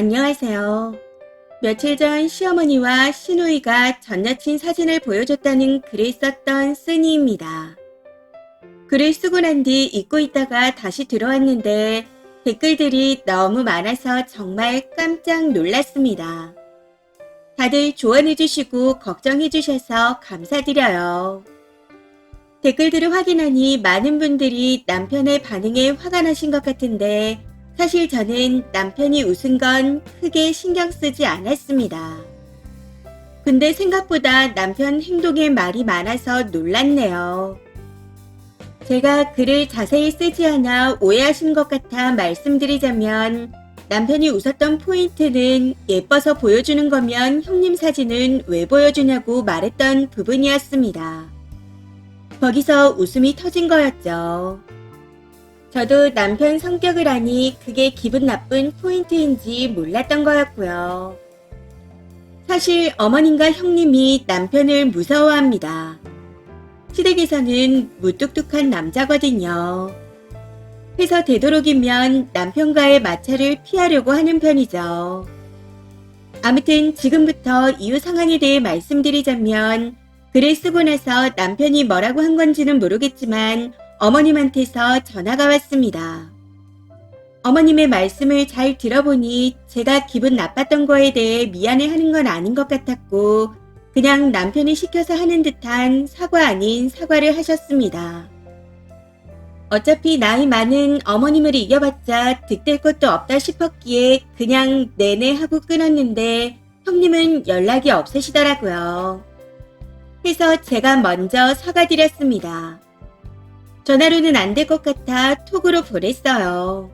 안녕하세요. 며칠 전 시어머니와 시누이가 전 여친 사진을 보여줬다는 글을 썼던 쓰니입니다. 글을 쓰고 난 뒤 잊고 있다가 다시 들어왔는데 댓글들이 너무 많아서 정말 깜짝 놀랐습니다. 다들 조언해주시고 걱정해주셔서 감사드려요. 댓글들을 확인하니 많은 분들이 남편의 반응에 화가 나신 것 같은데 사실 저는 남편이 웃은 건 크게 신경 쓰지 않았습니다. 근데 생각보다 남편 행동에 말이 많아서 놀랐네요. 제가 글을 자세히 쓰지 않아 오해하신 것 같아 말씀드리자면 남편이 웃었던 포인트는 예뻐서 보여주는 거면 형님 사진은 왜 보여주냐고 말했던 부분이었습니다. 거기서 웃음이 터진 거였죠. 저도 남편 성격을 아니 그게 기분 나쁜 포인트인지 몰랐던 거였고요. 사실 어머님과 형님이 남편을 무서워합니다. 시댁에서는 무뚝뚝한 남자거든요. 해서 되도록이면 남편과의 마찰을 피하려고 하는 편이죠. 아무튼 지금부터 이후 상황에 대해 말씀드리자면 글을 쓰고 나서 남편이 뭐라고 한 건지는 모르겠지만 어머님한테서 전화가 왔습니다. 어머님의 말씀을 잘 들어보니 제가 기분 나빴던 거에 대해 미안해 하는 건 아닌 것 같았고 그냥 남편이 시켜서 하는 듯한 사과 아닌 사과를 하셨습니다. 어차피 나이 많은 어머님을 이겨봤자 득될 것도 없다 싶었기에 그냥 내내 하고 끊었는데 형님은 연락이 없으시더라고요. 해서 제가 먼저 사과드렸습니다. 전화로는 안 될 것 같아 톡으로 보냈어요.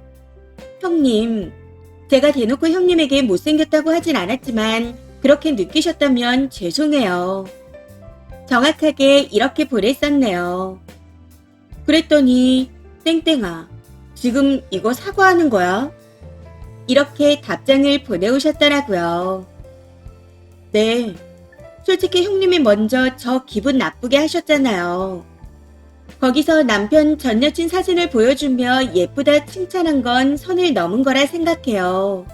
형님, 제가 대놓고 형님에게 못생겼다고 하진 않았지만 그렇게 느끼셨다면 죄송해요. 정확하게 이렇게 보냈었네요. 그랬더니 땡땡아, 지금 이거 사과하는 거야? 이렇게 답장을 보내오셨더라고요. 네, 솔직히 형님이 먼저 저 기분 나쁘게 하셨잖아요. 거기서 남편 전 여친 사진을 보여주며 예쁘다 칭찬한 건 선을 넘은 거라 생각해요.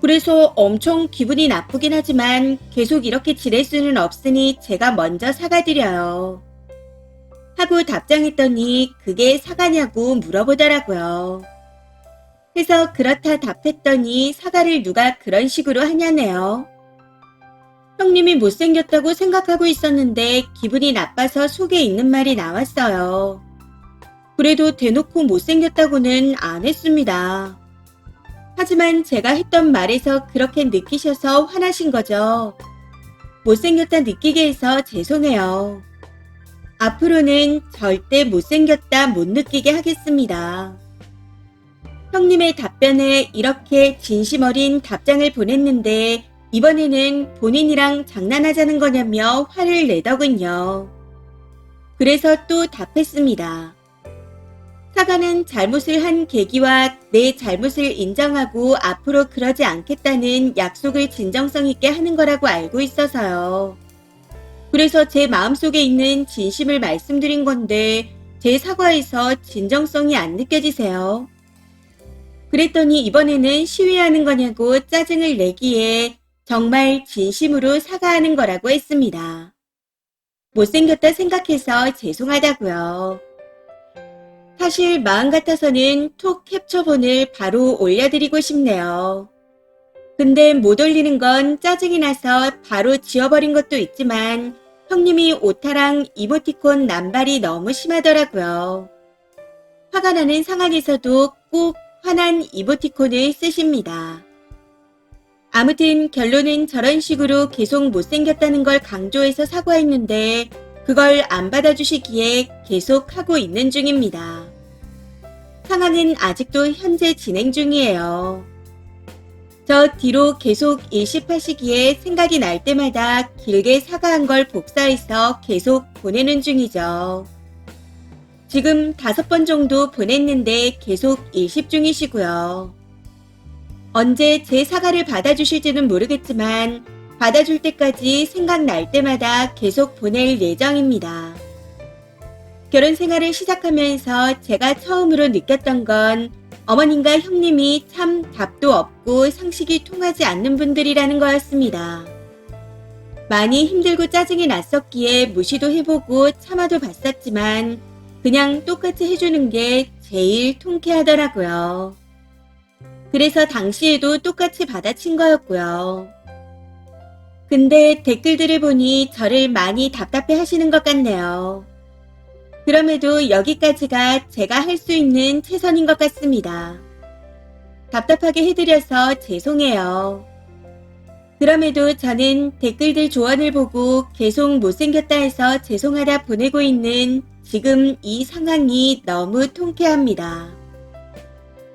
그래서 엄청 기분이 나쁘긴 하지만 계속 이렇게 지낼 수는 없으니 제가 먼저 사과드려요. 하고 답장했더니 그게 사과냐고 물어보더라고요. 그래서 그렇다 답했더니 사과를 누가 그런 식으로 하냐네요. 형님이 못생겼다고 생각하고 있었는데 기분이 나빠서 속에 있는 말이 나왔어요. 그래도 대놓고 못생겼다고는 안 했습니다. 하지만 제가 했던 말에서 그렇게 느끼셔서 화나신 거죠. 못생겼다 느끼게 해서 죄송해요. 앞으로는 절대 못생겼다 못 느끼게 하겠습니다. 형님의 답변에 이렇게 진심 어린 답장을 보냈는데 이번에는 본인이랑 장난하자는 거냐며 화를 내더군요. 그래서 또 답했습니다. 사과는 잘못을 한 계기와 내 잘못을 인정하고 앞으로 그러지 않겠다는 약속을 진정성 있게 하는 거라고 알고 있어서요. 그래서 제 마음속에 있는 진심을 말씀드린 건데 제 사과에서 진정성이 안 느껴지세요. 그랬더니 이번에는 시위하는 거냐고 짜증을 내기에 정말 진심으로 사과하는 거라고 했습니다. 못생겼다 생각해서 죄송하다고요. 사실 마음 같아서는 톡 캡처본을 바로 올려드리고 싶네요. 근데 못 올리는 건 짜증이 나서 바로 지워버린 것도 있지만 형님이 오타랑 이모티콘 남발이 너무 심하더라고요. 화가 나는 상황에서도 꼭 화난 이모티콘을 쓰십니다. 아무튼 결론은 저런 식으로 계속 못생겼다는 걸 강조해서 사과했는데 그걸 안 받아주시기에 계속 하고 있는 중입니다. 상황은 아직도 현재 진행 중이에요. 저 뒤로 계속 일십하시기에 생각이 날 때마다 길게 사과한 걸 복사해서 계속 보내는 중이죠. 지금 다섯 번 정도 보냈는데 계속 일십 중이시고요. 언제 제 사과를 받아주실지는 모르겠지만 받아줄 때까지 생각날 때마다 계속 보낼 예정입니다. 결혼 생활을 시작하면서 제가 처음으로 느꼈던 건 어머님과 형님이 참 답도 없고 상식이 통하지 않는 분들이라는 거였습니다. 많이 힘들고 짜증이 났었기에 무시도 해보고 참아도 봤었지만 그냥 똑같이 해주는 게 제일 통쾌하더라고요. 그래서 당시에도 똑같이 받아친 거였고요. 근데 댓글들을 보니 저를 많이 답답해 하시는 것 같네요. 그럼에도 여기까지가 제가 할 수 있는 최선인 것 같습니다. 답답하게 해드려서 죄송해요. 그럼에도 저는 댓글들 조언을 보고 계속 못생겼다 해서 죄송하다 보내고 있는 지금 이 상황이 너무 통쾌합니다.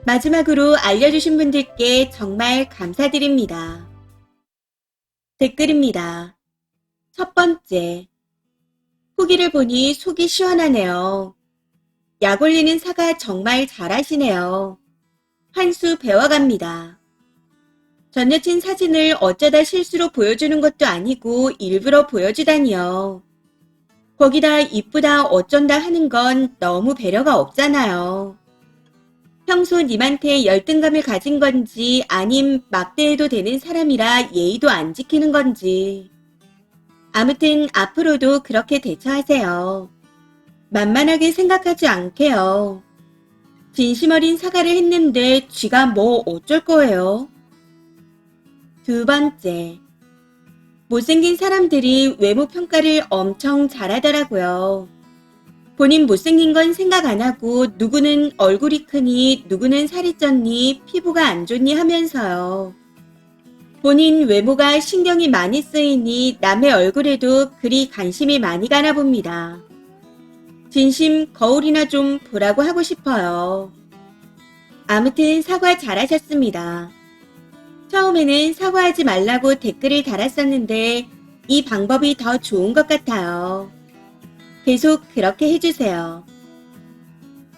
마지막으로 알려주신 분들께 정말 감사드립니다. 댓글입니다. 첫 번째. 후기를 보니 속이 시원하네요. 약 올리는 사과 정말 잘하시네요. 한 수 배워갑니다. 전 여친 사진을 어쩌다 실수로 보여주는 것도 아니고 일부러 보여주다니요. 거기다 이쁘다 어쩐다 하는 건 너무 배려가 없잖아요. 평소 님한테 열등감을 가진 건지 아님 막대해도 되는 사람이라 예의도 안 지키는 건지. 아무튼 앞으로도 그렇게 대처하세요. 만만하게 생각하지 않게요. 진심 어린 사과를 했는데 쥐가 뭐 어쩔 거예요? 두 번째. 못생긴 사람들이 외모 평가를 엄청 잘하더라고요. 본인 못생긴 건 생각 안 하고 누구는 얼굴이 크니 누구는 살이 쪘니 피부가 안 좋니 하면서요. 본인 외모가 신경이 많이 쓰이니 남의 얼굴에도 그리 관심이 많이 가나 봅니다. 진심 거울이나 좀 보라고 하고 싶어요. 아무튼 사과 잘하셨습니다. 처음에는 사과하지 말라고 댓글을 달았었는데 이 방법이 더 좋은 것 같아요. 계속 그렇게 해주세요.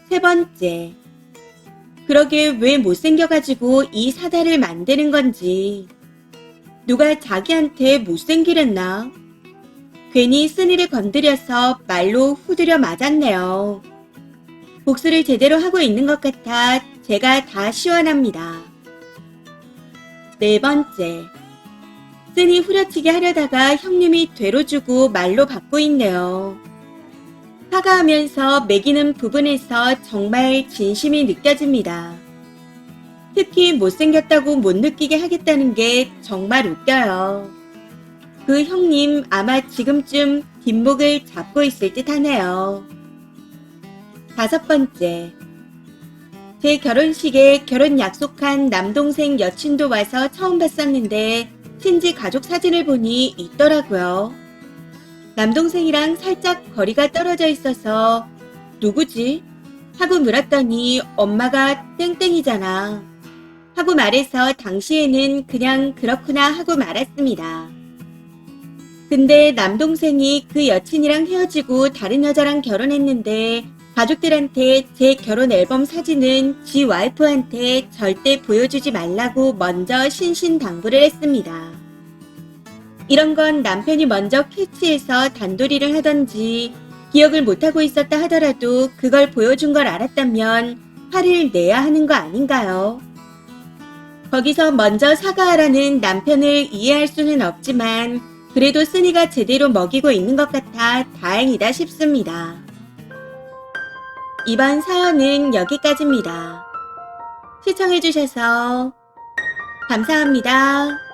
세 번째. 그러게 왜 못생겨가지고 이 사다를 만드는 건지. 누가 자기한테 못생기랬나? 괜히 쓴이를 건드려서 말로 후드려 맞았네요. 복수를 제대로 하고 있는 것 같아 제가 다 시원합니다. 네 번째. 쓴이 후려치기 하려다가 형님이 되로 주고 말로 받고 있네요. 사과하면서 매기는 부분에서 정말 진심이 느껴집니다. 특히 못생겼다고 못 느끼게 하겠다는 게 정말 웃겨요. 그 형님 아마 지금쯤 뒷목을 잡고 있을 듯 하네요. 다섯 번째. 제 결혼식에 결혼 약속한 남동생 여친도 와서 처음 봤었는데 친지 가족 사진을 보니 있더라고요. 남동생이랑 살짝 거리가 떨어져 있어서 누구지? 하고 물었더니 엄마가 땡땡이잖아. 하고 말해서 당시에는 그냥 그렇구나 하고 말았습니다. 근데 남동생이 그 여친이랑 헤어지고 다른 여자랑 결혼했는데 가족들한테 제 결혼 앨범 사진은 지 와이프한테 절대 보여주지 말라고 먼저 신신당부를 했습니다. 이런 건 남편이 먼저 캐치해서 단도리를 하던지 기억을 못하고 있었다 하더라도 그걸 보여준 걸 알았다면 화를 내야 하는 거 아닌가요? 거기서 먼저 사과하라는 남편을 이해할 수는 없지만 그래도 쓴이가 제대로 먹이고 있는 것 같아 다행이다 싶습니다. 이번 사연은 여기까지입니다. 시청해주셔서 감사합니다.